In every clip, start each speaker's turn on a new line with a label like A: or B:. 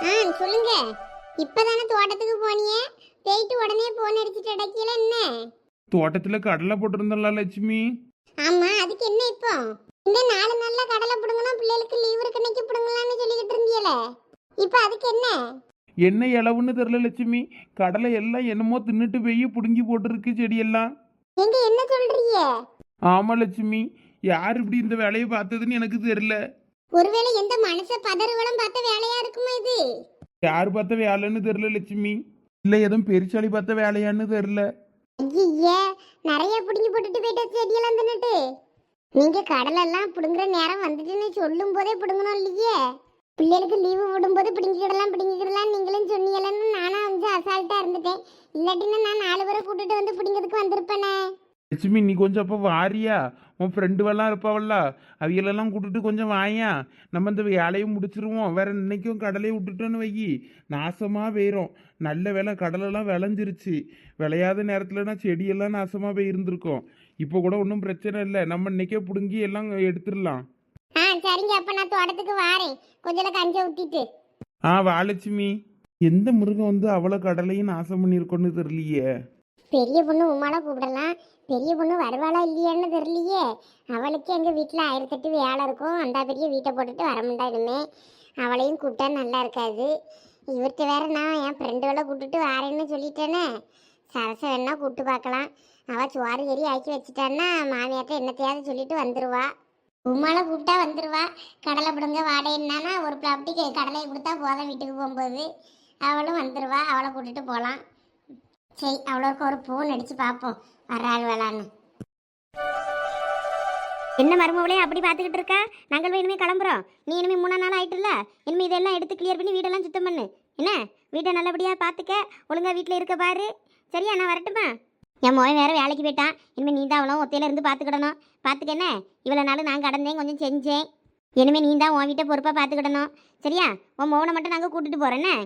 A: ஆ சொல்லுங்க. இப்பதானே தோட்டத்துக்கு போனியே? போயிட்டு உடனே போன் அடிச்சுட்டு அடைக்கல என்ன?
B: தோட்டத்துல கடலை போட்டிருந்தல லட்சுமி.
A: ஆமா அதுக்கு என்ன இப்போ? இந்த நாலு நாள்ல கடலை பிடுங்கணும் பிள்ளைகளுக்கு லீவ் இருக்கு இன்னைக்கு பிடுங்கலாம்னு சொல்லிக்கிட்டு இருந்தியல. இப்போ அதுக்கு என்ன?
B: என்ன இளவுன்னு தெரியல லட்சுமி. கடலை எல்லாம் என்னமோ தின்னுட்டு போய் புடுங்கி போட்டிருக்கு செடியெல்லாம்.
A: எங்க என்ன சொல்றீங்க?
B: ஆமா லட்சுமி. யார் இப்படி இந்த வேலையை பார்த்ததுன்னு எனக்கு தெரியல.
A: ஒருவேளை எந்த மனச பதறுவலம் பார்த்த வேலையா இருக்குமா இது?
B: யார் பார்த்த வேலைன்னு தெரியல லட்சுமி. இல்ல எதுவும் பெருச்சாளி பார்த்த வேலையான்னு தெரியல.
A: ஐயே நிறைய பிடுங்கி போட்டுட்டு போயிட்டு செடியெல்லாம் தின்னுட்டு. நீங்க கடலெல்லாம் பிடுங்குற நேரம் வந்துட்டுன்னு சொல்லும் போதே பிடுங்கணும் இல்லையே? பிள்ளைகளுக்கு லீவு விடும்போது பிடிங்கிக்கிடலாம் பிடிங்கிக்கிடலாம் நீங்களும் சொன்னீங்களன்னு நானும் வந்து அசால்ட்டா இருந்துட்டேன். இல்லாட்டினா நான் நாலு பேரை கூட்டிட்டு வந்து பிடிங்கிறதுக்கு வந்திருப்பேனே.
B: லட்சுமி நீ கொஞ்சம் அப்போ வாரியா? உன் ஃப்ரெண்டுவெல்லாம் இருப்பாவல்ல அவியலெல்லாம் கூட்டிட்டு கொஞ்சம் வாயா. நம்ம இந்த வேலையும் முடிச்சிருவோம். வேற இன்னைக்கும் கடலையை விட்டுட்டோன்னு வையி. நாசமா போயிரும். நல்ல வேலை கடலெல்லாம் விளைஞ்சிருச்சு. விளையாத நேரத்துலனா செடியெல்லாம் நாசமா போயிருந்திருக்கும் இப்போ கூட ஒன்றும் பிரச்சனை இல்லை. நம்ம இன்னைக்கே பிடுங்கி எல்லாம் எடுத்துடலாம்.
A: ஆ சரிங்க. அப்ப நான் தோட்டத்துக்கு வாரேன். கொஞ்சம் கஞ்ச ஊத்திட்டு.
B: ஆ வாலட்சுமி எந்த மிருகம் வந்து அவ்வளோ கடலையும் நாசம் பண்ணியிருக்கோன்னு தெரியலையே.
A: பெரிய பொண்ணு உமால கூப்பிடலாம். பெரிய பொண்ணு வருவாளா இல்லையான்னு தெரியலையே. அவளுக்கு எங்கள் வீட்டில் ஆயிரத்தெட்டு வேலை இருக்கும். அந்த பெரிய வீட்டை போட்டுட்டு வர முடியாதுமே அவளையும் கூப்பிட்டா நல்லா இருக்காது. இவர்கிட்ட வேற நான் என் ஃப்ரெண்டுகளை கூப்பிட்டுட்டு வரேன்னு சொல்லிட்டேனே. சரச வேணா கூப்பிட்டு பார்க்கலாம். அவள் சுவாரி ஏறி ஆக்கி வச்சுட்டான்னா மாமியார்ட்ட என்னத்தையாவது சொல்லிட்டு வந்துடுவா உமால கூப்பிட்டா வந்துடுவா கடலை பிடுங்க வாடகைன்னா ஒரு பிளாப்டி கடலையை கொடுத்தா போதும் வீட்டுக்கு போகும்போது. அவளும் வந்துடுவா அவளை கூட்டிட்டு போகலாம் சரி அவ்வளோக்கு ஒரு ஃபோன் அடிச்சு பார்ப்போம் வராள் வேளான்னு என்ன மருமவளே அப்படி பார்த்துக்கிட்டு இருக்கா? நாங்கள் இனிமே கிளம்புறோம். நீ இனிமே மூணு நாள் ஆயிட்டுல? இனிமே இதெல்லாம் எடுத்து கிளியர் பண்ணி வீடெல்லாம் சுத்தம் பண்ணு. என்ன? வீட்டை நல்லபடியாக பார்த்துக்க ஒழுங்கா வீட்டில் இருக்க பாரு. சரியா நான் வரட்டுமா? என் மோன் வேறு வேலைக்கு போயிட்டான். இனிமேல் நீ தான் அவளும் ஒத்தையில இருந்து பார்த்துக்கிடணும் பார்த்துக்க என்ன? இவ்வளோ நாள் நான் கடந்தேன் கொஞ்சம் செஞ்சேன். இனிமேல் நீ தான் உன் வீட்டை பொறுப்பாக பார்த்துக்கிடணும் சரியா? உன் மோனை மட்டும் நாங்கள் கூட்டிட்டு போகிறேன்னே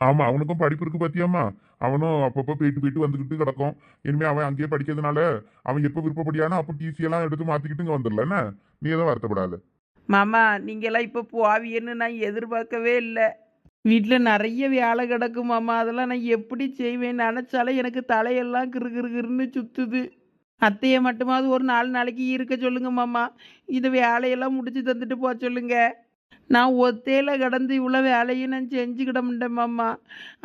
C: ஆமாம் அவனுக்கும் படிப்பு இருக்கு பாத்தியாமா அவனும் அப்பப்போ போயிட்டு போயிட்டு வந்துக்கிட்டு கிடக்கும். இனிமேல் அவன் அங்கேயே படிக்கிறதுனால அவன் எப்போ விருப்பப்படியானோ அப்போ டிசியெல்லாம் எடுத்து மாற்றிக்கிட்டு இங்கே வந்துடல என்ன? நீ எதுவும் வருத்தப்படாத.
D: மாமா நீங்களாம் இப்போ போவியன்னு நான் எதிர்பார்க்கவே இல்லை. வீட்டில் நிறைய வேலை கிடக்கும் மாமா. அதெல்லாம் நான் எப்படி செய்வேன் நினச்சாலே எனக்கு தலையெல்லாம் கிறு கிறு கிறுன்னு சுத்துது. அத்தையை மட்டுமாவது ஒரு நாலு நாளைக்கு இருக்க சொல்லுங்க மாமா. இந்த வேலையெல்லாம் முடிச்சு தந்துட்டு போக சொல்லுங்கள் நான் ஒத்தையில கடந்து இவ்வளோ வேலையும் நான் செஞ்சுக்கிட மாட்டேன்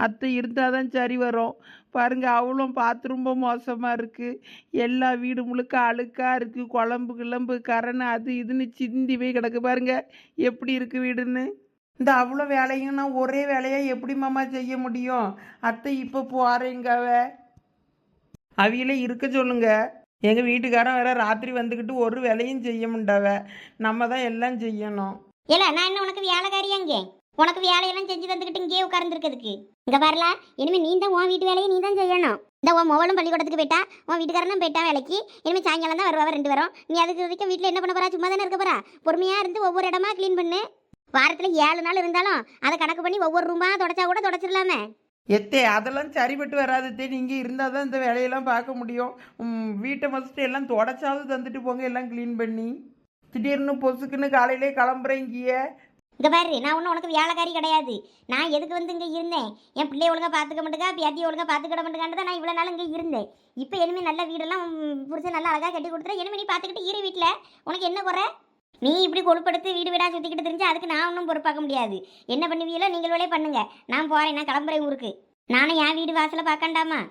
D: அத்தை இருந்தால் தான் சரி வரும். பாருங்க அவளும் பார்த்து ரொம்ப மோசமாக இருக்குது எல்லா வீடு முழுக்க அழுக்காக இருக்குது குழம்பு கிளம்பு கரணை அது இதுன்னு சிந்தி போய் கிடக்கு. பாருங்க எப்படி இருக்குது வீடுன்னு. இந்த அவ்வளோ வேலையும் நான் ஒரே வேலையாக எப்படி மாமா செய்ய முடியும்? அத்தை இப்போ போகிறேங்கவ அவியில இருக்க சொல்லுங்க. எங்கள் வீட்டுக்காரன் வேற ராத்திரி வந்துக்கிட்டு ஒரு வேலையும் செய்ய முடியாவ நம்ம தான் எல்லாம் செய்யணும்.
A: இல்ல நான் என்ன உனக்கு வேலைக்காரியா இங்கே உனக்கு வேலையெல்லாம் செஞ்சு தந்துக்கிட்டு இங்கேயே உட்கார்ந்துருக்கிறதுக்கு. இங்கே பாருல இனிமேல் நீ தான் உன் வீட்டு வேலையை நீ தான் செய்யணும். இந்த உன் மொபைலும் பள்ளிக்கூடத்துக்கு போயிட்டா உன் வீட்டுக்காரனும் போயிட்டா வேலைக்கு. இனிமே சாயங்காலம் தான் வருவா ரெண்டு வரும் நீ அதுக்கு வரைக்கும் வீட்டில் என்ன பண்ண போறா? சும்மா தானே இருக்க போறா? பொறுமையாக இருந்து ஒவ்வொரு இடமா க்ளீன் பண்ணு. வாரத்தில் ஏழு நாள் இருந்தாலும் அதை கணக்கு பண்ணி ஒவ்வொரு ரூமாக தொடச்சா கூட தொடச்சிடலாமே.
D: எத்தே அதெல்லாம் சரிப்பட்டு வராது தே நீங்கள் இருந்தால் தான் இந்த வேலையெல்லாம் பார்க்க முடியும். வீட்டை மஸ்ட்டு எல்லாம் தொடச்சாவது தந்துட்டு போங்க எல்லாம் க்ளீன் பண்ணி. திடீர்னு பொசுக்குன்னு காலையிலே கிளம்புறேன் இங்கேயே
A: இங்க பாரு நான் ஒன்றும் உனக்கு வேலைக்காரி கிடையாது. நான் எதுக்கு வந்து இங்கே இருந்தேன்? என் பிள்ளை ஒழுங்கா பார்த்துக்க மாட்டேங்கா பேத்தியை ஒழுங்கா பார்த்துக்கிட மாட்டேங்கான்னு தான் நான் இவ்வளோ நாள் இங்கே இருந்தேன். இப்போ இனிமேல் நல்ல வீடெல்லாம் புருஷன் நல்லா அழகாக கட்டி கொடுத்துறேன் இனிமேல் நீ பார்த்துக்கிட்டு இரு வீட்டில் உனக்கு என்ன குறை? நீ இப்படி கொழுப்படுத்து வீடு வீடாக சுற்றிக்கிட்டு தெரிஞ்சு அதுக்கு நான் ஒன்றும் பொறுப்பாக்க முடியாது. என்ன பண்ணுவீங்களோ நீங்களே பண்ணுங்க. நான் போகிறேன் நான் கிளம்புறேன் ஊருக்கு. நானும் என் வீடு வாசலை பார்க்கண்டாமா?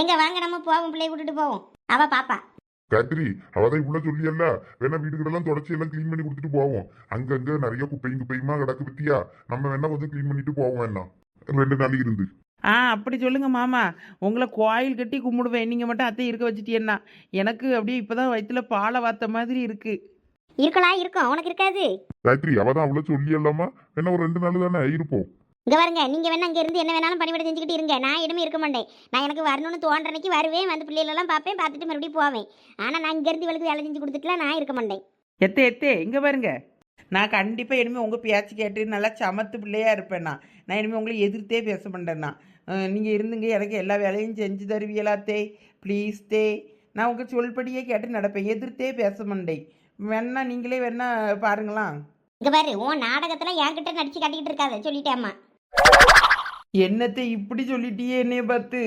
A: எங்கே வாங்க நம்ம போவோம் பிள்ளைய கூட்டிகிட்டு போவோம். அவள் பாப்பா.
C: காயத்ரி அவதான் இவ்வளவு சொல்லியல்ல? வேணா வீடுகளெல்லாம் தொடச்சி எல்லாம் க்ளீன் பண்ணி கொடுத்துட்டு போவோம். அங்கங்க நிறைய குப்பையும் குப்பையுமா கிடக்கு பத்தியா? நம்ம வேணா கொஞ்சம் க்ளீன் பண்ணிட்டு போவோம் வேணா. ரெண்டு நாள் இருந்து.
D: ஆ அப்படி சொல்லுங்க மாமா. உங்களை கோயில் கட்டி கும்பிடுவேன். நீங்கள் மட்டும் அத்தை இருக்க வச்சிட்டீங்கன்னா. எனக்கு அப்படியே இப்போ தான் வயிற்றுல பாலை வாத்த மாதிரி இருக்கு.
A: இருக்கலாம் இருக்கும். உனக்கு இருக்காது.
C: காயத்ரி அவதான் அவ்வளவு சொல்லியல்லாமா? வேணா ஒரு ரெண்டு நாள் தானே இருப்போம்.
A: இங்க பாருங்க நீங்க வேணா அங்க இருந்து என்ன வேணாலும் பணிவிட செஞ்சுக்கிட்டு இருங்க. நான் இடமே இருக்க மாட்டேன். நான் எனக்கு வரணும்னு தோன்ற அன்னைக்கு வருவேன் வந்து பிள்ளைகளெல்லாம் பார்ப்பேன் பார்த்துட்டு மறுபடியும் போவேன். ஆனா நான் இங்க இருந்து இவளுக்கு வேலை செஞ்சு கொடுத்துட்டுலாம் நான் இருக்க மாட்டேன்.
D: எத்தே எத்தே இங்கே பாருங்க. நான் கண்டிப்பாக இனிமேல் உங்கள் பேச்சு கேட்டு நல்லா சமத்து பிள்ளையாக இருப்பேன் நான். நான் இனிமேல் உங்களை எதிர்த்தே பேச மாட்டேன்னா நீங்கள் இருந்துங்க எனக்கு எல்லா வேலையும் செஞ்சு தருவீங்களா தே? ப்ளீஸ் தே. நான் உங்கள் சொல்படியே கேட்டு நடப்பேன். எதிர்த்தே பேச மாட்டேன். வேணா நீங்களே வேணா பாருங்களா
A: இங்க பாரு உன் நாடகத்துல என்கிட்ட நடிச்சு காட்டிக்கிட்டு இருக்காத. சொல்லிட்டேம்மா.
D: என்னத்தை இப்படி சொல்லிட்டியே என்னைய பார்த்து?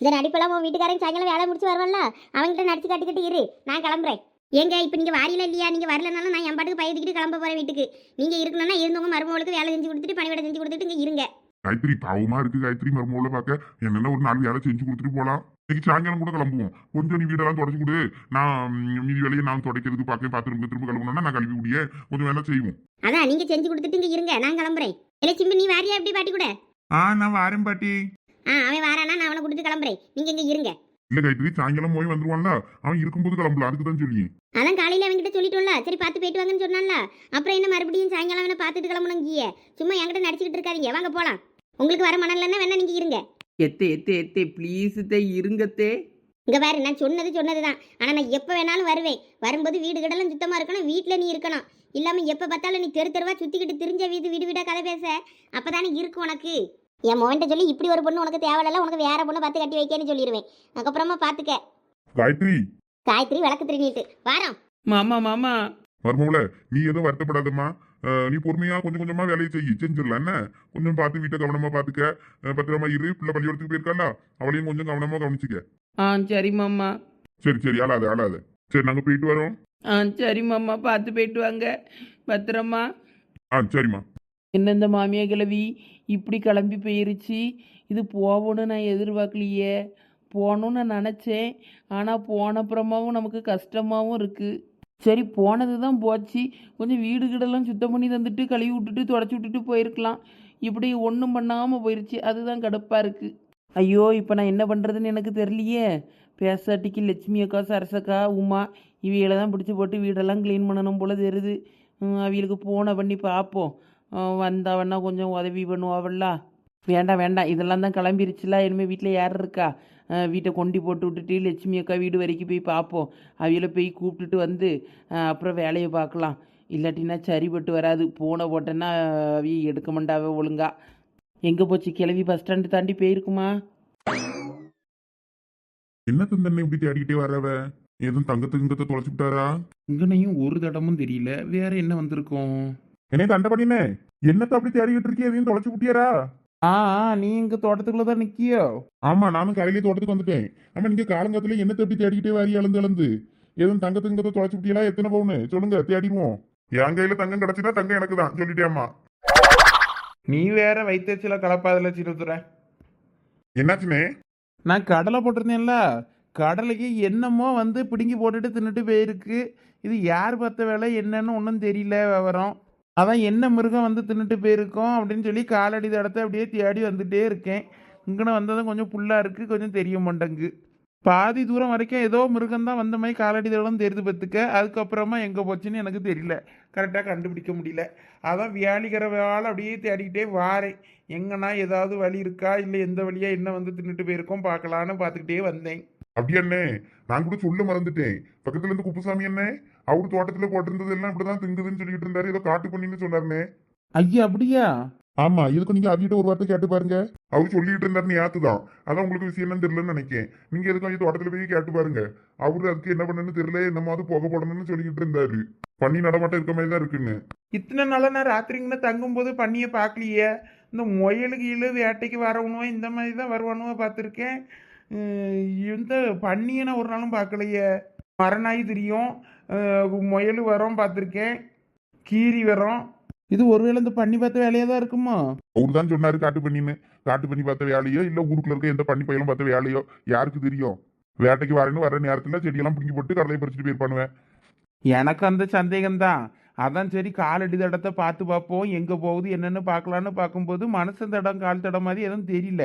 A: இந்த நடிப்பெல்லாம் உன் வீட்டுக்காரன் சாயங்காலம் வேலை முடிச்சு வருவான்ல அவன்கிட்ட நடிச்சு காட்டிக்கிட்டு இரு. நான் கிளம்புறேன். ஏங்க இப்போ நீங்கள் வாரியல இல்லையா? நீங்கள் வரலனாலும் நான் என் பாட்டுக்கு பயந்துக்கிட்டு கிளம்ப போகிறேன் வீட்டுக்கு. நீங்கள் இருக்கணும்னா இருந்தவங்க மருமகளுக்கு வேலை செஞ்சு கொடுத்துட்டு பணிவிடை செஞ்சு கொடுத்துட்டு இங்கே இருங்க.
C: காயத்ரி பாவமா இருக்கு காயத்ரி மருமகளை பார்க்க. என்னென்ன ஒரு நாலு வேலை செஞ்சு கொடுத்துட்டு போலாம்? இன்னைக்கு சாயங்காலம் கூட கிளம்புவோம். கொஞ்சம் நீ வீடெல்லாம் தொடச்சு கொடு. நான் மீதி வேலையை நான் துடைக்கிறதுக்கு பார்க்க பார்த்து திரும்ப திரும்ப கழுவணும்னா நான் கழுவி முடிய கொஞ்சம் வேலை செய்வோம்.
A: அதான் நீங்கள் செஞ்சு கொடுத்துட்டு இங்கே இருங்க. நான் கிளம்புறேன். இல்லை சிம்பு நீ வாரியா எப்படி பாட்டி கூட?
B: ஆ நான் வாரேன் பாட்டி.
A: ஆ அவன் வாரானா? நான் அவனை கொடுத்து கிளம்புறேன். நீங்கள் இங்கே இருங்க.
C: இல்ல காயத்ரி சாயங்காலம் போய் வந்துருவான்ல. அவன் இருக்கும்போது கிளம்பலாம் அதுக்கு தான் சொல்லி
A: அதான் காலையில் அவன்கிட்ட சொல்லிட்டோம்ல. சரி பார்த்து போயிட்டு வாங்கன்னு சொன்னான்ல. அப்புறம் என்ன மறுபடியும் சாயங்காலம் அவனை பார்த்துட்டு கிளம்பணும் சும்மா என்கிட்ட நடிச்சுக்கிட்டு இருக்காதீங்க. வாங்க போகலாம் உங்களுக்கு வர மனம் இல்லைன்னா வேணா நீங்கள் இருங்க.
D: எத்தே எத்தே எத்தே ப்ளீஸ் தே இருங்கத்தே
A: இங்க பாரு நான் சொன்னது சொன்னது தான் ஆனால் நான் எப்போ வேணாலும் வருவேன். வரும்போது வீடு கடலும் சுத்தமாக இருக்கணும் வீட்டில் நீ இருக்கணும். இல்லாமல் எப்போ பார்த்தாலும் நீ தெரு தெருவா சுற்றிக்கிட்டு திரிஞ்ச வீடு வீடு வீடாக கதை பேச. அப்போ தானே இருக்கு உனக்கு. என் மோன்ட்ட சொல்லி இப்படி ஒரு பொண்ணு உனக்கு தேவையில்ல உனக்கு வேற பொண்ணு பார்த்து கட்டி வைக்கன்னு சொல்லிடுவேன் அதுக்கப்புறமா பார்த்துக்க
C: காயத்ரி.
A: காயத்ரி விளக்கு திருநீட்டு வாரம்.
D: மாமா மாமா.
C: மருமகள நீ எதுவும் வருத்தப்படாதம்மா. நீ பொறுமையா கொஞ்சம் கொஞ்சமா வேலையை செய்யி. செஞ்சிடலாம். என்ன? கொஞ்சம் பார்த்து வீட்டை கவனமா பார்த்துக்க. பத்திரமா இரு. பிள்ளை பள்ளிக்கூடத்துக்கு போயிருக்காளா? அவளையும் கொஞ்சம் கவனமா கவனிச்சுக்க.
D: ஆ சரி மாமா.
C: சரி சரி. அழாத அழாத சரி நாங்க போயிட்டு வரோம்.
D: ஆ சரி மாமா. பார்த்து போயிட்டு வாங்க. பத்திரமா.
C: ஆ சரிம்மா.
D: என்ன இந்த மாமியா கிழவி? இப்படி கிளம்பி போயிருச்சு. இது போகணும்னு நான் எதிர்பார்க்கலையே. போகணும்னு நான் நினச்சேன். ஆனால் போன அப்புறமாவும் நமக்கு கஷ்டமாகவும் இருக்குது சரி போனது தான் போச்சு. கொஞ்சம் வீடு கிடலாம் சுத்தம் பண்ணி தந்துட்டு கழுவி விட்டுட்டு தொடச்சி விட்டுட்டு போயிருக்கலாம். இப்படி ஒன்றும் பண்ணாமல் போயிடுச்சு அதுதான் கடுப்பாக இருக்குது ஐயோ இப்போ நான் என்ன பண்ணுறதுன்னு எனக்கு தெரியலையே. பேசாட்டிக்கு லட்சுமி அக்கா சரசக்கா உமா இவையில தான் பிடிச்சி போட்டு வீடெல்லாம் க்ளீன் பண்ணணும் போல தெரியுது. ம், அவிகளுக்கு போனை பண்ணி பார்ப்போம். வந்தவன்னா கொஞ்சம் உதவி பண்ணுவாவல்ல வேண்டாம் வேண்டாம். இதெல்லாம் தான் கிளம்பிருச்சுல. இனிமேல் வீட்டில் யார் இருக்கா? வீட்டை கொண்டு போட்டு விட்டுட்டு லட்சுமி அக்கா வீடு வரைக்கும் போய் பார்ப்போம். அவியில போய் கூப்பிட்டுட்டு வந்து அப்புறம் வேலையை பார்க்கலாம். இல்லாட்டினா சரிப்பட்டு வராது. போனை போட்டேன்னா அவி எடுக்க மாட்டாவே ஒழுங்கா. எங்கே போச்சு? கிளவி பஸ் ஸ்டாண்டு தாண்டி போயிருக்குமா?
C: என்ன தந்தனை இப்படி தேடிக்கிட்டே வரவ எதுவும் தங்கத்து இங்கத்தை தொலைச்சு விட்டாரா
B: இங்கனையும் ஒரு தடமும் தெரியல. வேற என்ன வந்திருக்கோம்?
C: என்னே தண்டை பண்ணினே? என்னத்த அப்படி தேடிக்கிட்டு இருக்கே? எதையும் தொலைச்சு விட்டியாரா
B: ஆ நீ எங்க தோட்டத்துக்குள்ள தான் நிக்கியோ?
C: ஆமா நானும் கரையிலே தோட்டத்துக்கு வந்துட்டேன். ஆமா நீங்க காலங்கத்துல என்னத்தை எப்படி தேடிக்கிட்டே வாரி அளந்து அளந்து எதுவும் தங்கத்து தொலைச்சு விட்டியலா? எத்தனை பவுனு? சொல்லுங்க தேடிடுவோம். என் கையில தங்கம் கிடைச்சுன்னா தங்கம் எனக்கு தான் சொல்லிட்டேம்மா
B: நீ வேற வைத்தச்சில கலப்பாதில் சிறுத்துற.
C: என்னாச்சுனே
B: நான் கடலை போட்டிருந்தேன்ல கடலைக்கு என்னமோ வந்து பிடுங்கி போட்டுட்டு தின்னுட்டு போயிருக்கு. இது யார் பார்த்த வேலை என்னன்னு ஒன்றும் தெரியல விவரம். அதான் என்ன மிருகம் வந்து தின்னுட்டு போயிருக்கோம் அப்படின்னு சொல்லி காலடி தடத்தை அப்படியே தேடி வந்துட்டே இருக்கேன். இங்கன வந்ததும் கொஞ்சம் புல்லாக இருக்குது கொஞ்சம் தெரிய மாட்டேங்கு பாதி தூரம் வரைக்கும் ஏதோ மிருகம் தான் வந்த மாதிரி காலடி தடம் தெரிந்து பார்த்துக்க. அதுக்கப்புறமா எங்கே போச்சுன்னு எனக்கு தெரியல. கரெக்டாக கண்டுபிடிக்க முடியல. அதான் வியாழிக்கிற வேலை அப்படியே தேடிக்கிட்டே வாரேன். எங்கன்னா ஏதாவது வழி இருக்கா? இல்லை எந்த வழியாக என்ன வந்து தின்னுட்டு போயிருக்கோம் பார்க்கலான்னு பார்த்துக்கிட்டே வந்தேன்.
C: அப்படியே நான் கூட சொல்ல மறந்துட்டேன். பக்கத்துல இருந்து குப்புசாமி அண்ணே? அவரு தோட்டத்துல போட்டிருந்தது எல்லாம் இப்படிதான் திங்குதுன்னு சொல்லிட்டு இருந்தாரு. ஏதோ காட்டு பண்ணின்னு சொன்னாருனே.
B: ஐயா அப்படியா?
C: ஆமா இதுக்கு நீங்க அவிட்ட ஒரு வார்த்தை கேட்டு பாருங்க. அவர் சொல்லிட்டு இருந்தாரு யாத்துதான் அதான் உங்களுக்கு விஷயம் என்னன்னு தெரியலன்னு நினைக்கேன். நீங்க எதுக்கு அவங்க தோட்டத்துல போய் கேட்டு பாருங்க. அவரு அதுக்கு என்ன பண்ணணும்னு தெரியல என்னமாவது போக போடணும்னு சொல்லிக்கிட்டு இருந்தாரு. பண்ணி நடமாட்டம் இருக்க மாதிரி தான் இருக்குன்னு.
B: இத்தனை நாளாக நான் ராத்திரிங்கன்னு தங்கும்போது பண்ணியை பார்க்கலையே இந்த முயலு கீழு வேட்டைக்கு வரவனுவோ இந்த மாதிரி தான் வருவானுவோ பார்த்துருக்கேன். இந்த பண்ணியை நான் ஒரு நாளும் பார்க்கலையே மரநாய் தெரியும். முயல் வரோம் பார்த்துருக்கேன். கீரி வரோம். இது ஒருவேளை இந்த பண்ணி பார்த்த வேலையாக தான் இருக்குமா?
C: அவரு தான் சொன்னாரு காட்டு பண்ணின்னு. காட்டு பண்ணி பார்த்த வேலையோ இல்ல ஊருக்குள்ள இருக்க எந்த பண்ணி பயிலும் பார்த்த வேலையோ யாருக்கு தெரியும்? வேட்டைக்கு வரேன்னு வர நேரத்துல செடியெல்லாம் பிடிங்கி போட்டு கடலையை பறிச்சுட்டு போயிருப்பானுவேன்
B: எனக்கு அந்த சந்தேகம்தான் அதான் சரி காலடி தடத்தை பார்த்து பார்ப்போம். எங்கே போகுது என்னென்னு பார்க்கலான்னு பார்க்கும்போது மனுஷன் தடம் கால் தடம் மாதிரி எதுவும் தெரியல.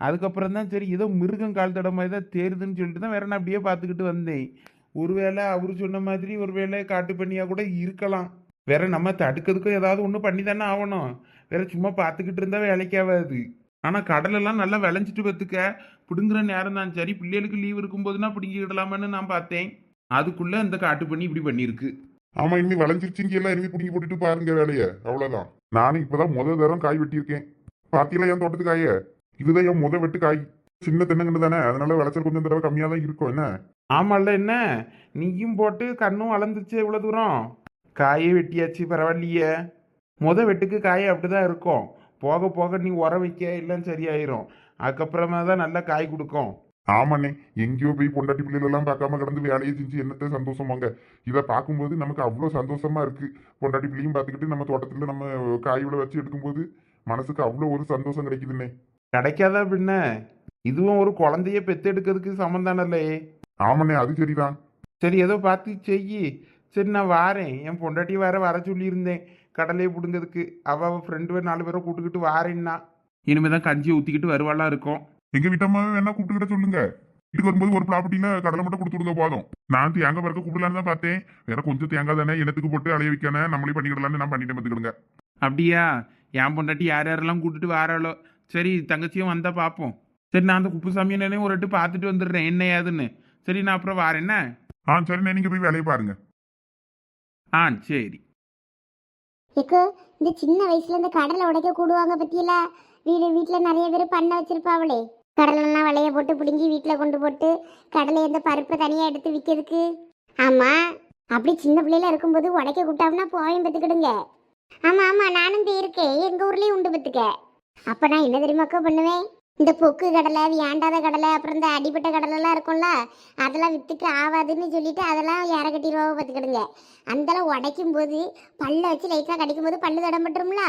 B: அதுக்கப்புறம் தான் சரி ஏதோ மிருகம் கால் தடம் மாதிரி தான் தேருதுன்னு சொல்லிட்டு தான் வேற நான் அப்படியே பார்த்துக்கிட்டு வந்தேன். ஒருவேளை அவர் சொன்ன மாதிரி ஒருவேளை காட்டு பண்ணியாக கூட இருக்கலாம். வேற நம்ம தடுக்கிறதுக்கும் ஏதாவது ஒன்று பண்ணி தானே ஆகணும். வேற சும்மா பார்த்துக்கிட்டு இருந்தா வேலைக்கு ஆகாது ஆனால் கடலெல்லாம் நல்லா விளைஞ்சிட்டு பார்த்துக்க. பிடுங்குற நேரம் தான். சரி பிள்ளைகளுக்கு லீவ் இருக்கும்போதுனா பிடுங்கிக்கிடலாமான்னு நான் பார்த்தேன். அதுக்குள்ளே இந்த காட்டு பண்ணி இப்படி பண்ணியிருக்கு.
C: ஆமாம் இனிமே விளைஞ்சிருச்சுங்க எல்லாம் இனிமே பிடிங்கி போட்டுட்டு பாருங்க வேலையை. அவ்வளோதான் நானும் இப்பதான் முதல் தரம் காய் வெட்டியிருக்கேன். பார்த்தீங்களா என் தோட்டத்து காய இதுதான் என் முத வெட்டு காய். சின்ன தென்னங்கன்று தானே? அதனால விளைச்சல் கொஞ்சம் தடவை கம்மியாக தான் இருக்கும். என்ன?
B: ஆமால்ல என்ன? நீயும் போட்டு கண்ணும் வளர்ந்துச்சு எவ்வளோ தூரம்? காயே வெட்டியாச்சு பரவாயில்லையே. முத வெட்டுக்கு காய் அப்படிதான் இருக்கும். போக போக நீ உரம் வைக்க எல்லாம் சரியாயிரும். அதுக்கப்புறமா தான் நல்லா காய் கொடுக்கும்.
C: ஆமாண்ணே எங்கேயோ போய் பொண்டாட்டி பிள்ளைகள் எல்லாம் பார்க்காம கிடந்து வேலையை செஞ்சு என்னத்த சந்தோஷமாங்க? இதை பார்க்கும்போது நமக்கு அவ்வளோ சந்தோஷமா இருக்கு. பொண்டாட்டி பிள்ளையும் பார்த்துக்கிட்டு நம்ம தோட்டத்துல நம்ம காய்களை வச்சு எடுக்கும்போது மனசுக்கு அவ்வளோ ஒரு சந்தோஷம் கிடைக்குதுண்ணே.
B: கிடைக்காதா பின்ன? இதுவும் ஒரு குழந்தைய பெத்தெடுக்கிறதுக்கு சமந்தானல்லே
C: ஆமாண்ணே அது சரிதான்.
B: சரி ஏதோ பார்த்து செய்யி. சரி நான் வாரேன். என் பொண்டாட்டி வேற வர சொல்லியிருந்தேன் கடலையை பிடுங்கிறதுக்கு. அவ அவ ஃப்ரெண்டு நாலு பேரை கூட்டுக்கிட்டு வாரேன்னா. இனிமே தான் கஞ்சியை ஊற்றிக்கிட்டு வருவாளா இருக்கும்.
C: எங்க வீட்டம்மாவே வேணா கூப்பிட்டுக்கிட்ட சொல்லுங்க. வீட்டுக்கு வரும்போது ஒரு ப்ராப்பர்ட்டியில கடலை மட்டும் கொடுத்து விடுங்க போதும். நான் தேங்காய் பறக்க கூப்பிடலான்னு தான் பார்த்தேன். வேற கொஞ்சம் தேங்காய் தானே இனத்துக்கு போட்டு அலைய வைக்கானே நம்மளே பண்ணிக்கிடலான்னு நான் பண்ணிட்டேன் பார்த்துக்கிடுங்க.
B: அப்படியா? என் பொண்டாட்டி யார் யாரெல்லாம் கூட்டிட்டு வாராளோ? சரி தங்கச்சியும் வந்தா பார்ப்போம். சரி நான் அந்த குப்புசாமி அண்ணனையும் ஒரு எட்டு பார்த்துட்டு வந்துடுறேன். என்ன ஏதுன்னு சரி நான் அப்புறம் வாரேன் என்ன?
C: ஆ சரிண்ணே நீங்க போய் வேலையை பாருங்க.
B: ஆ சரி.
A: ஏக்கோ இந்த சின்ன வயசுல இந்த கடலை உடைக்க கூடுவாங்க பத்தியில? வீடு வீட்டில் நிறைய பேர் பண்ண வச்சிருப்பாவளே. கடலெல்லாம் வளைய போட்டு பிடுங்கி வீட்டில் கொண்டு போட்டு கடலை இந்த பருப்பை தனியாக எடுத்து விற்கிறதுக்கு ஆமாம் அப்படி சின்ன பிள்ளையில இருக்கும்போது உடைக்க கூப்பிட்டாங்கன்னா போயும் பத்துக்கிடுங்க ஆமாம் ஆமாம் நானும் போயிருக்கேன். எங்கள் ஊர்லேயும் உண்டு பத்துக்க அப்போ நான் என்ன தெரியுமாக்கா பண்ணுவேன்? இந்த பொக்கு கடலை வியாண்டாத கடலை அப்புறம் இந்த அடிப்பட்ட கடலைலாம் இருக்கும்ல அதெல்லாம் வித்துட்டு ஆகாதுன்னு சொல்லிட்டு அதெல்லாம் இற கட்டிடுவாங்க பார்த்துக்கிடுங்க. அந்தளவு உடைக்கும் போது பல்ல வச்சு லைட்டாக கடிக்கும் போது பல்லு தடம்பட்டுரும்ல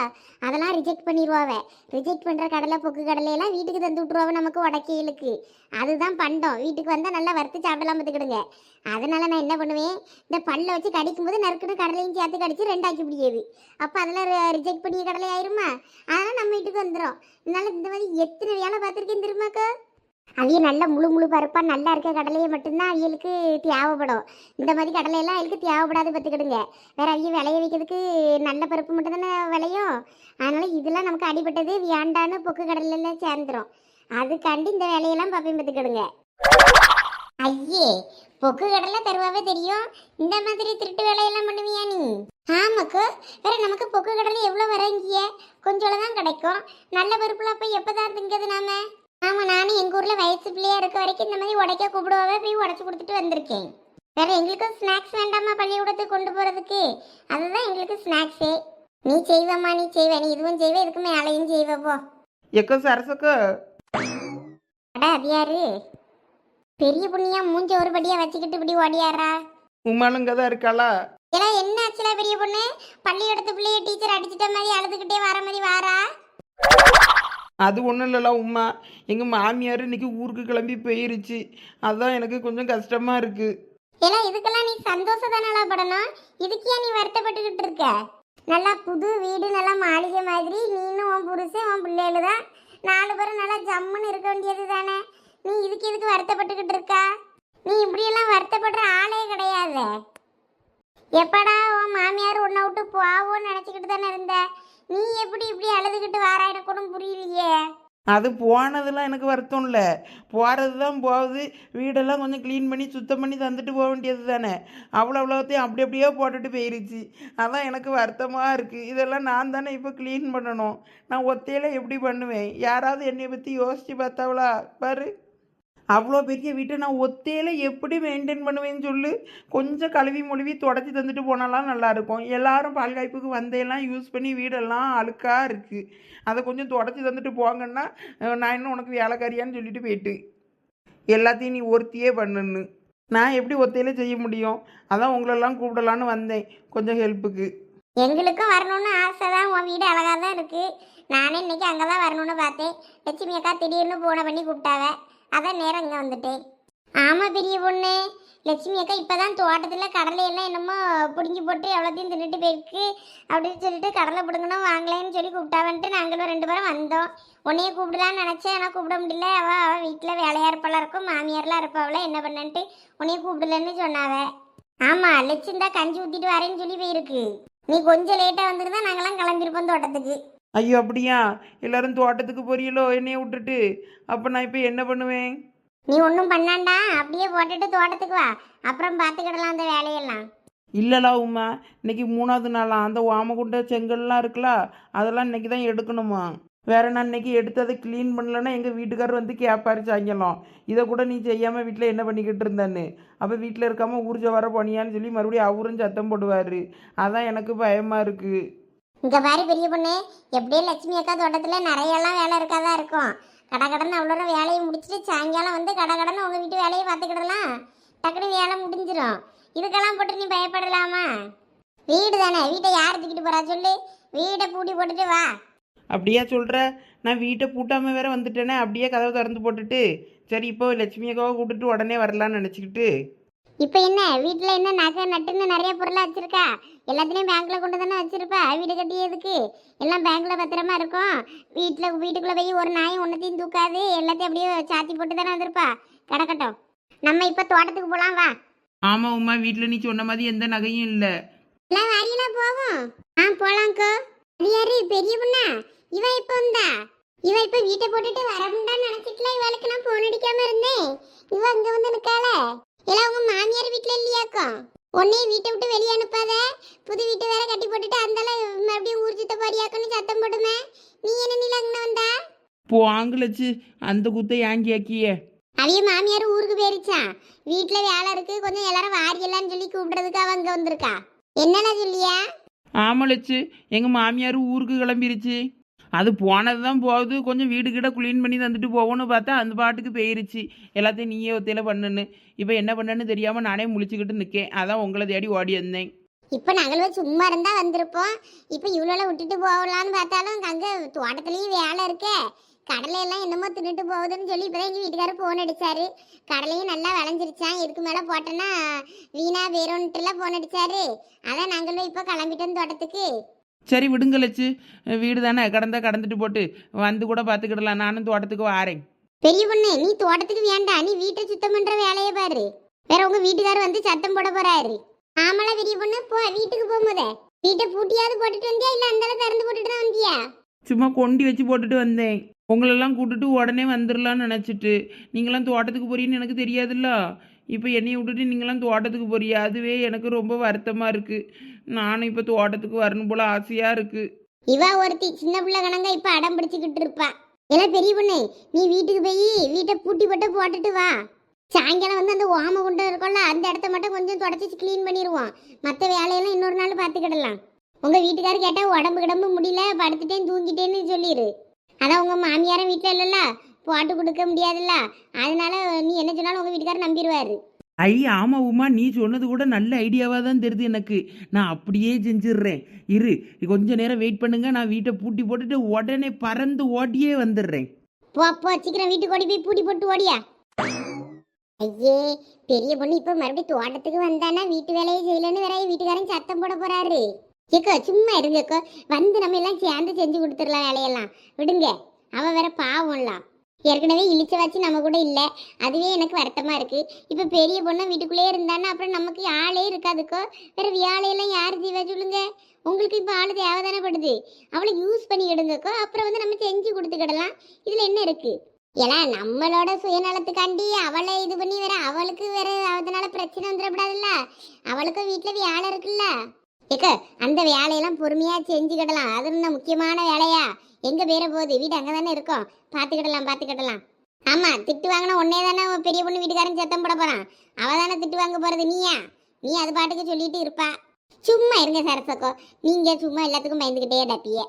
A: அதெல்லாம் ரிஜெக்ட் பண்ணிடுவாவே. ரிஜெக்ட் பண்ணுற கடலை பொக்கு கடலையெல்லாம் வீட்டுக்கு தந்து விட்ருவாவ நமக்கு உடைக்கையிலுக்கு அதுதான் பண்டம். வீட்டுக்கு வந்தால் நல்லா வறுத்து சாப்பிடலாம் பார்த்துக்கிடுங்க. அதனால நான் என்ன பண்ணுவேன்? இந்த பல்ல வச்சு கடிக்கும்போது நறுக்குன்னு கடலையும் சேர்த்து கடிச்சு ரெண்டாக்கி பிடிக்காது அப்போ அதெல்லாம் ரிஜெக்ட் பண்ணிய கடலை ஆயிருமா? அதெல்லாம் நம்ம வீட்டுக்கு வந்துடும் இதனால இந்த மாதிரி எத்தனை வேலை பார்த்துருக்கேன் தெரியுமாக்கா அவிய நல்ல முழு முழு பருப்பாக நல்லா இருக்க கடலையை மட்டும்தான் அவியலுக்கு தேவைப்படும். இந்த மாதிரி கடலையெல்லாம் அவளுக்கு தேவைப்படாது பார்த்துக்கிடுங்க. வேற அவிய விளைய வைக்கிறதுக்கு நல்ல பருப்பு மட்டும் தானே விளையும். அதனால இதெல்லாம் நமக்கு அடிபட்டது வியாண்டான்னு பொக்கு கடலையில சேர்ந்துரும். அதுக்காண்டி இந்த வேலையெல்லாம் பார்ப்பேன் பார்த்துக்கிடுங்க. ஐயே பொக்கு கடலை தருவாவே தெரியும். இந்த மாதிரி திருட்டு வேலையெல்லாம் பண்ணுவியா நீ? ஆமாக்கு வேற நமக்கு பொக்கு கடலை எவ்வளோ வரங்கிய கொஞ்சோட தான் கிடைக்கும். நல்ல பருப்புல போய் எப்போதான் திங்கிறது நாம? ஆமா நானும் எங்க ஊர்ல வயசு பிள்ளையா இருக்க வரைக்கும் இந்த மாதிரி உடைக்க கூப்பிடுவாவே போய் உடைச்சு கொடுத்துட்டு வந்திருக்கேன். வேற எங்களுக்கும் ஸ்நாக்ஸ் வேண்டாமா பள்ளிக்கூடத்துக்கு கொண்டு போறதுக்கு? அதுதான் எங்களுக்கு ஸ்நாக்ஸே. நீ செய்வம்மா நீ செய்வ. நீ இதுவும் செய்வ இதுக்கு மேலையும் செய்வ போ.
D: எக்கோ சரசக்கோ.
A: அடா அது யாரு? பெரிய புண்ணியா மூஞ்ச ஒரு படியா வச்சுக்கிட்டு இப்படி ஓடியாரா
D: உமானுங்க தான் இருக்காளா?
A: எல்லாம் என்ன ஆச்சுல பெரிய பொண்ணு? பள்ளிக்கூடத்து பிள்ளைய டீச்சர் அடிச்சிட்ட மாதிரி அழுதுகிட்டே வர மாதிரி வாரா?
D: அது ஒன்றும் இல்லைல்ல உமா. எங்கள் மாமியார் இன்னைக்கு ஊருக்கு கிளம்பி போயிருச்சு. அதான் எனக்கு கொஞ்சம் கஷ்டமாக இருக்குது
A: எல்லாம் இதுக்கெல்லாம் நீ சந்தோஷம் தானடா படணும்? இதுக்கு நீ வருத்தப்பட்டுக்கிட்டு இருக்க? நல்லா புது வீடு நல்லா மாளிகை மாதிரி. நீனும் உன் புருஷன் உன் பிள்ளைகள் தான். நாலு பேரும் நல்லா ஜம்முன்னு இருக்க வேண்டியது தானே நீ இதுக்கு எதுக்கு வருத்தப்பட்டுக்கிட்டு இருக்கா? நீ இப்படியெல்லாம் வருத்தப்படுற ஆளே கிடையாது. எப்படா உன் மாமியார் உன்னை விட்டு போவோன்னு நினச்சிக்கிட்டு தானே இருந்த? நீ எப்படி இப்படி அழுதுகிட்டு வாரா எனக்கு புரியலையே.
D: அது போனதெல்லாம் எனக்கு வருத்தம் இல்லை. போகிறது தான் போகுது. வீடெல்லாம் கொஞ்சம் க்ளீன் பண்ணி சுத்தம் பண்ணி தந்துட்டு போக வேண்டியது தானே. அவ்வளோ அவ்வளோத்தையும் அப்படி அப்படியே போட்டுட்டு போயிருச்சு. அதான் எனக்கு வருத்தமாக இருக்குது இதெல்லாம் நான் தானே இப்போ க்ளீன் பண்ணணும். நான் ஒத்தையில எப்படி பண்ணுவேன்? யாராவது என்னை பற்றி யோசித்து பார்த்தாவளா? பாரு. அவ்வளோ பெரிய வீட்டை நான் ஒத்தையில் எப்படி மெயின்டைன் பண்ணுவேன்னு சொல்லி. கொஞ்சம் கழுவி மொழிவி தொடச்சி தந்துட்டு போனாலாம் நல்லாயிருக்கும். எல்லாரும் பால்காய்ப்புக்கு வந்தையெல்லாம் யூஸ் பண்ணி வீடெல்லாம் அழுக்காக இருக்குது அதை கொஞ்சம் தொடச்சி தந்துட்டு போங்கன்னா நான் இன்னும் உனக்கு வேலைக்காரியான்னு சொல்லிட்டு போயிட்டு. எல்லாத்தையும் நீ ஒருத்தியே பண்ணுன்னு. நான் எப்படி ஒத்தையில செய்ய முடியும்? அதான் உங்களெல்லாம் கூப்பிடலான்னு வந்தேன் கொஞ்சம் ஹெல்ப்புக்கு
A: எங்களுக்கும் வரணும்னு ஆசை தான் உன் வீடு அழகாக தான் இருக்குது நானே இன்னைக்கு அங்கே தான் வரணும்னு பார்த்தேன். லட்சுமி அக்கா திடீர்னு போன பண்ணி கூப்பிட்டாவே. அதான் நேரம் இங்கே வந்துட்டேன் ஆமாம் பெரிய பொண்ணு. லட்சுமி அக்கா இப்போ தான் தோட்டத்தில் கடலையெல்லாம் என்னமோ பிடுங்கி போட்டு எவ்வளோத்தையும் தின்னுட்டு போயிருக்கு. அப்படின்னு சொல்லிட்டு கடலை பிடுங்கணும் வாங்கலேன்னு சொல்லி கூப்பிட்டாவன்ட்டு நாங்களும் ரெண்டு பேரும் வந்தோம். உன்னையே கூப்பிடலான்னு நினச்சேன் ஆனால் கூப்பிட முடியல. அவள் அவள் வீட்டில் வேலையாக இருப்பாளா இருக்கும் மாமியார்லாம் இருப்பாவில் என்ன பண்ணன்ட்டு உன்னையே கூப்பிடலன்னு சொன்னாவ. ஆமாம் லட்சுந்தா கஞ்சி ஊற்றிட்டு வரேன்னு சொல்லி போயிருக்கு. நீ கொஞ்சம் லேட்டாக வந்துருந்தா நாங்களாம் கிளம்பியிருப்போம் தோட்டத்துக்கு.
D: ஐயோ அப்படியா? எல்லாரும் தோட்டத்துக்கு போறீங்களோ? என்னைய விட்டுட்டு. அப்போ நான் இப்போ என்ன பண்ணுவேன்?
A: நீ ஒன்றும் பண்ணாண்டா. அப்படியே போட்டுட்டு தோட்டத்துக்கு வா. அப்புறம் பார்த்துக்கிடலாம் அந்த வேலையெல்லாம்.
D: இல்லைலா உமா. இன்னைக்கு மூணாவது நாளா. அந்த ஓமகுண்டை செங்கல்லாம் இருக்குல்ல அதெல்லாம் இன்னைக்கு தான் எடுக்கணுமா? வேற நான் இன்னைக்கு எடுத்து அதை க்ளீன் பண்ணலன்னா எங்கள் வீட்டுக்காரர் வந்து கேட்பாரு சாயங்காலம். இதை கூட நீ செய்யாமல் வீட்டில் என்ன பண்ணிக்கிட்டு இருந்தேன்னு. அப்போ வீட்டில் இருக்காம ஊர்ஜ வர போனியான்னு சொல்லி மறுபடியும் அவரும் சத்தம் போடுவார். அதான் எனக்கு பயமாக இருக்குது
A: இந்த மாதிரி பெரிய பொண்ணு. எப்படியே லட்சுமி அக்கா தோட்டத்தில் நிறையெல்லாம் வேலை இருக்காதான் இருக்கும். கடை கடன் அவ்வளோ வேலையை முடிச்சுட்டு சாயங்காலம் வந்து கடை கடன் உங்கள் வீட்டு வேலையை பார்த்துக்கிடலாம். டக்குனு வேலை முடிஞ்சிடும் இதுக்கெல்லாம் போட்டு நீ பயப்படலாமா? வீடு தானே. வீட்டை யார் தூக்கிட்டு போகிறா சொல்லு. வீடை பூட்டி போட்டுட்டு வா.
D: அப்படியா சொல்கிற நான் வீட்டை பூட்டாமல் வேற வந்துட்டேனே. அப்படியே கதவை திறந்து போட்டுட்டு. சரி இப்போ லட்சுமி அக்காவை கூப்பிட்டுட்டு உடனே வரலான்னு நினச்சிக்கிட்டு.
A: இப்போ என்ன? வீட்டில் என்ன நகை நட்டுன்னு நிறைய பொருளாக வச்சிருக்கா? எல்லாத்தையும் பேங்க்ல கொண்டு தானே வச்சிருப்பா? வீடு கட்டியதுக்கு எல்லாம் பேங்க்ல பத்திரமா இருக்கும். வீட்டில் வீட்டுக்குள்ள போய் ஒரு நாயும் ஒன்றத்தையும் தூக்காது. எல்லாத்தையும் அப்படியே சாத்தி போட்டு தானே வந்திருப்பா. கிடக்கட்டும். நம்ம இப்போ தோட்டத்துக்கு போகலாம் வா.
D: ஆமாம் உமா வீட்டில் நீ சொன்ன மாதிரி எந்த நகையும் இல்லை.
A: எல்லாம் வாரியலா போவோம். ஆ போலாம்க்கோ அது யாரு பெரிய பொண்ணா? இவ இப்போ வந்தா? இவ இப்போ வீட்டை போட்டுட்டு வரமுண்டான்னு நினைச்சிட்டுல இவளுக்கு நான் போன் அடிக்காம இருந்தேன். இவ அங்க வந்து நிக்கால எல்லாம் உங்க மாமியார் வீட்ல இல்லையாக்கும் உன்னையும் வீட்டை விட்டு வெளியே அனுப்பாத. புது வீட்டு வேற கட்டி போட்டுட்டு அந்தால மறுபடியும் ஊர் சுத்த போறியாக்குன்னு சத்தம் போடுமே. நீ என்ன நில அங்க வந்தா?
D: போ ஆங்கிலச்சு அந்த குத்தை ஏங்கி ஆக்கியே
A: அவிய மாமியார் ஊருக்கு போயிருச்சான் வீட்டுல வேலை இருக்கு கொஞ்சம் எல்லாரும் வாரியலான்னு சொல்லி கூப்பிடுறதுக்கு அவ அங்க வந்திருக்கா. என்னடா சொல்லியா?
D: ஆமாம் லட்சு எங்கள் மாமியார் ஊருக்கு கிளம்பிருச்சு. அது போனது தான் போகுது. கொஞ்சம் வீடு கிட்ட க்ளீன் பண்ணி தந்துட்டு போவோன்னு பார்த்தா அந்த பாட்டுக்கு போயிருச்சு. எல்லாத்தையும் நீயே ஒத்தையில் பண்ணுன்னு. இப்போ என்ன பண்ணேன்னு தெரியாமல் நானே முழிச்சுக்கிட்டு நிற்கேன் அதான் உங்களை தேடி ஓடி வந்தேன்.
A: இப்போ நாங்களும் சும்மா இருந்தால் வந்திருப்போம். இப்போ இவ்வளோலாம் விட்டுட்டு போகலான்னு பார்த்தாலும் அங்கே தோட்டத்துலேயும் வேலை இருக்கே. கடலையெல்லாம் என்னமோ தின்னுட்டு போகுதுன்னு சொல்லி இப்போதான் எங்கள் வீட்டுக்காரர் ஃபோன் அடிச்சாரு. கடலையும் நல்லா விளைஞ்சிருச்சான் இதுக்கு மேலே போட்டோன்னா வீணா வேறும்ட்டுலாம் ஃபோன் அடிச்சாரு. அதான் நாங்களும் இப்போ கிளம்பிட்டோம் தோட்டத்துக்கு.
D: சரி விடுங்க லட்சு வீடு தானே கடந்தா கடந்துட்டு போட்டு வந்து கூட பார்த்துக்கிடலாம் நானும் தோட்டத்துக்கு வாரேன்.
A: பெரிய பொண்ணு நீ தோட்டத்துக்கு வேண்டாம் நீ வீட்டை சுத்தம் பண்ற வேலையை பாரு. வேற உங்க வீட்டுக்காரர் வந்து சத்தம் போட போறாரு. ஆமால பெரிய பொண்ணு போ வீட்டுக்கு போகும்போதே வீட்டை பூட்டியாவது போட்டுட்டு வந்தியா? இல்ல அந்த திறந்து போட்டுட்டு தான் வந்தியா?
D: சும்மா கொண்டி வச்சு போட்டுட்டு வந்தேன். உங்களெல்லாம் கூட்டிட்டு உடனே வந்துடலான்னு நினச்சிட்டு. நீங்களாம் தோட்டத்துக்கு போறீன்னு எனக்கு தெரியாதுல்ல. இப்போ என்னைய விட்டுட்டு நீங்களாம் தோட்டத்துக்கு போறியா அதுவே எனக்கு ரொம்ப வருத்தமாக இருக்குது நானும் இப்போ தோட்டத்துக்கு வரணும் போல ஆசையாக இருக்குது
A: இவா ஒருத்தி சின்ன பிள்ளை கணங்க இப்போ அடம் பிடிச்சிக்கிட்டு இருப்பா. எல்லாம் பெரிய பொண்ணு நீ வீட்டுக்கு போய் வீட்டை பூட்டி போட்டு போட்டுட்டு வா. சாயங்காலம் வந்து அந்த ஓம குண்டை இருக்கும்ல அந்த இடத்த மட்டும் கொஞ்சம் தொடச்சி க்ளீன் பண்ணிடுவோம் மற்ற வேலையெல்லாம் இன்னொரு நாள் பார்த்துக்கிடலாம். உங்கள் வீட்டுக்காரர் கேட்டால் உடம்பு கிடம்பு முடியல படுத்துட்டேன் தூங்கிட்டேன்னு சொல்லிடு அதான் உங்கள் மாமியாரும் வீட்டில் இல்லைல்ல போட்டு கொடுக்க முடியாதுல்ல. அதனால நீ என்ன சொன்னாலும் உங்க வீட்டுக்காரர் நம்பிடுவாரு
D: ஐ ஆமாம் உமா நீ சொன்னது கூட நல்ல ஐடியாவாக தான் தெரியுது எனக்கு. நான் அப்படியே செஞ்சிடுறேன் இரு கொஞ்ச நேரம் வெயிட் பண்ணுங்க. நான் வீட்டை பூட்டி போட்டுட்டு உடனே பறந்து ஓட்டியே வந்துடுறேன்
A: போ போ சீக்கிரம் வீட்டுக்கு ஓடி போய் பூட்டி போட்டு ஓடியா. ஐயே பெரிய பொண்ணு இப்ப மறுபடியும் தோட்டத்துக்கு வந்தானா வீட்டு வேலையை செய்யலன்னு வேற வீட்டுக்காரன் சத்தம் போட போறாரு. ஏக்கோ சும்மா இருங்கக்கோ வந்து நம்ம எல்லாம் சேர்ந்து செஞ்சு கொடுத்துடலாம் வேலையெல்லாம். விடுங்க. அவ வேற பாவம்லாம். ஏற்கனவே இழிச்ச வச்சு நம்ம கூட இல்லை. அதுவே எனக்கு வருத்தமா இருக்கு. இப்போ பெரிய பொண்ணு வீட்டுக்குள்ளேயே இருந்தான்னா அப்புறம் நமக்கு ஆளே இருக்காதுக்கோ? வேற வியாழையெல்லாம் யார் ஜீவா சொல்லுங்க? உங்களுக்கு இப்போ ஆள் தேவைதானப்படுது. அவளை யூஸ் பண்ணிக்கிடுங்கக்கோ அப்புறம் வந்து நம்ம செஞ்சு கொடுத்துக்கிடலாம். இதுல என்ன இருக்கு? ஏன்னா நம்மளோட சுயநலத்துக்காண்டி அவளை இது பண்ணி வேற அவளுக்கு வேற அதனால பிரச்சனை வந்துடக்கூடாதுல்ல அவளுக்கும் வீட்டுல வேலை இருக்குல்ல? ஏக்க அந்த வேலையெல்லாம் பொறுமையா செஞ்சுக்கிடலாம். அது என்ன முக்கியமான வேலையா? எங்க பேர போகுது? வீடு அங்கதானே இருக்கோம். பாத்துக்கிடலாம் பாத்துக்கிடலாம் ஆமா திட்டு வாங்கினா உன்னே தானே பெரிய பொண்ணு வீட்டுக்காரன் சத்தம் போட போறான். அவ தானே திட்டு வாங்க போறது நீயா? நீ அது பாட்டுக்கு சொல்லிட்டு இருப்பா. சும்மா இருங்க சரசக்கோ நீங்க சும்மா எல்லாத்துக்கும் பயந்துக்கிட்டே டப்பியே